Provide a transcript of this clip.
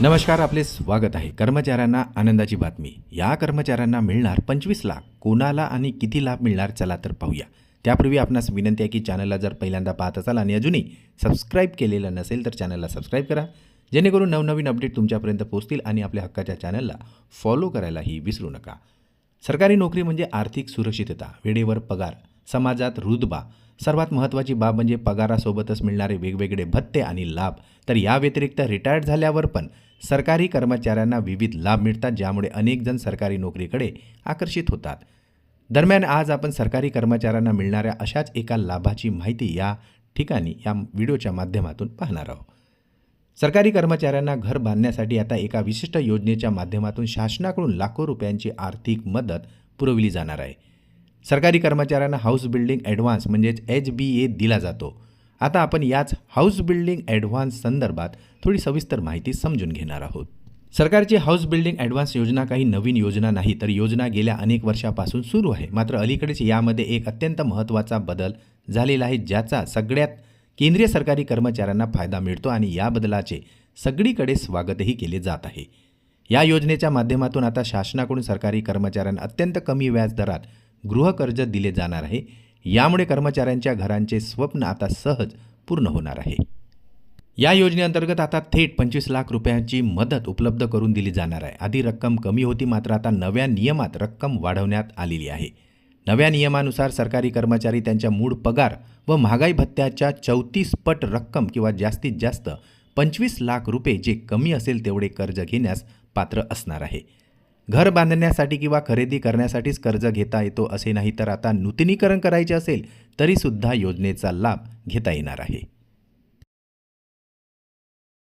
नमस्कार आपले स्वागत आहे. कर्मचाऱ्यांना आनंदाची बातमी. या कर्मचाऱ्यांना मिळणार पंचवीस लाख. कोणाला आणि किती लाभ मिळणार? चला तर पाहूया. त्यापूर्वी आपणास विनंती आहे की चॅनलला जर पहिल्यांदा पाहत असाल आणि अजूनही सबस्क्राईब केलेलं नसेल तर चॅनलला सबस्क्राईब करा. जेणेकरून नवनवीन अपडेट तुमच्यापर्यंत पोहोचतील आणि आपल्या हक्काच्या चॅनलला फॉलो करायलाही विसरू नका. सरकारी नोकरी म्हणजे आर्थिक सुरक्षितता वेळेवर पगार समाजात रुतबा. सर्वात महत्त्वाची बाब म्हणजे पगारासोबतच मिळणारे वेगवेगळे भत्ते आणि लाभ. तर या व्यतिरिक्त रिटायर्ड झाल्यावर पण सरकारी कर्मचाऱ्यांना विविध लाभ मिळतात ज्यामुळे अनेक जण सरकारी नोकरीकडे आकर्षित होतात. दरम्यान आज आपण सरकारी कर्मचाऱ्यांना मिळणाऱ्या अशाच एका लाभाची माहिती या ठिकाणी या व्हिडिओच्या माध्यमातून पाहणार आहोत. सरकारी कर्मचाऱ्यांना घर बांधण्यासाठी आता एका विशिष्ट योजनेच्या माध्यमातून शासनाकडून लाखो रुपयांची आर्थिक मदत पुरवली जाणार आहे. सरकारी कर्मचाऱ्यांना हाऊस बिल्डिंग ॲडव्हान्स म्हणजेच एच बी ए दिला जातो. आता आपण याच हाऊस बिल्डिंग ॲडव्हान्स संदर्भात थोडी सविस्तर माहिती समजून घेणार आहोत. सरकारची हाऊस बिल्डिंग ॲडव्हान्स योजना काही नवीन योजना नाही तर योजना गेल्या अनेक वर्षापासून सुरू आहे. मात्र अलीकडेच यामध्ये एक अत्यंत महत्त्वाचा बदल झालेला आहे ज्याचा सगळ्यात केंद्रीय सरकारी कर्मचाऱ्यांना फायदा मिळतो आणि या बदलाचे सगळीकडे स्वागतही केले जात आहे. या योजनेच्या माध्यमातून आता शासनाकडून सरकारी कर्मचाऱ्यांना अत्यंत कमी व्याजदरात गृहकर्ज दिले जाणार आहे. यामुळे कर्मचाऱ्यांच्या घरांचे स्वप्न आता सहज पूर्ण होणार आहे. या योजनेअंतर्गत आता थेट पंचवीस लाख रुपयांची मदत उपलब्ध करून दिली जाणार आहे. आधी रक्कम कमी होती मात्र आता नव्या नियमात रक्कम वाढवण्यात आलेली आहे. नव्या नियमानुसार सरकारी कर्मचारी त्यांच्या मूळ पगार व महागाई भत्त्याच्या चौतीस पट रक्कम किंवा जास्तीत जास्त पंचवीस लाख रुपये जे कमी असेल तेवढे कर्ज घेण्यास पात्र असणार आहे. घर बांधण्यासाठी किंवा खरेदी करण्यासाठीच कर्ज घेता येतो असे नाही तर आता नूतनीकरण करायचे असेल तरीसुद्धा योजनेचा लाभ घेता येणार आहे.